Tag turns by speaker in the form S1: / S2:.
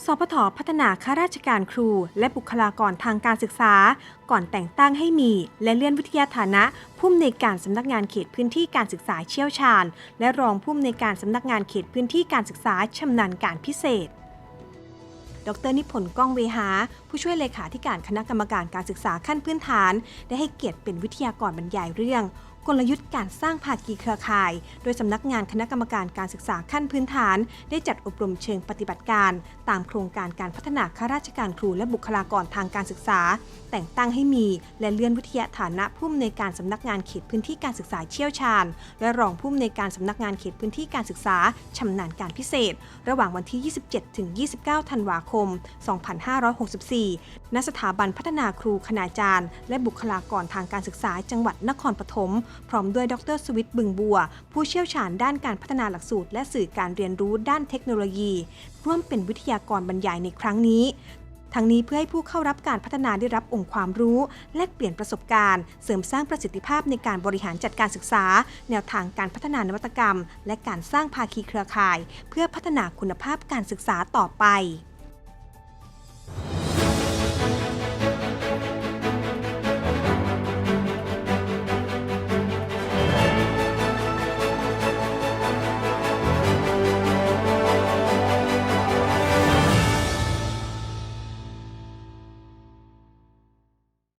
S1: สพทพัฒนาข้าราชการครู และบุคลากรทางการศึกษา ก่อนแต่งตั้งให้มี และเลื่อนวิทยาฐานะผู้อำนวยการสำนักงานเขตพื้นที่การศึกษาเชี่ยวชาญ และรองผู้อำนวยการสำนักงานเขตพื้นที่การศึกษาชำนาญการพิเศษ ดรนิพนธ์ก้องเวหา ผู้ช่วยเลขาธิการคณะกรรมการการศึกษาขั้นพื้นฐาน ได้ให้เกียรติเป็นวิทยากรบรรยายเรื่อง กลยุทธ์การสร้างภาคีเครือข่าย โดยสำนักงานคณะกรรมการการศึกษาขั้นพื้นฐาน ได้จัดอบรมเชิงปฏิบัติการ ตามโครงการการพัฒนาข้าราชการครูและบุคลากรทางการศึกษา แต่งตั้งให้มี และเลื่อนวิทยาฐานะผู้อำนวยการสำนักงานเขตพื้นที่การศึกษาเชี่ยวชาญ และรองผู้อำนวยการสำนักงานเขตพื้นที่การศึกษาชำนาญการพิเศษ ระหว่างวันที่ 27 ถึง 29 ธันวาคม 2564 ณ สถาบันพัฒนาครูคณาจารย์ และบุคลากรทางการศึกษาจังหวัดนครปฐมพร้อมด้วยดรสวิทบึงบัว ผู้เชี่ยวชาญด้านการพัฒนาหลักสูตร และสื่อการเรียนรู้ด้านเทคโนโลยี ร่วมเป็นวิทยากรบรรยายในครั้งนี้ทั้งนี้เพื่อให้ผู้เข้ารับการพัฒนาได้รับองค์ความรู้ แลกเปลี่ยนประสบการณ์ เสริมสร้างประสิทธิภาพในการบริหารจัดการศึกษา แนวทางการพัฒนานวัตกรรม และการสร้างภาคีเครือข่าย เพื่อพัฒนาคุณภาพการศึกษาต่อไป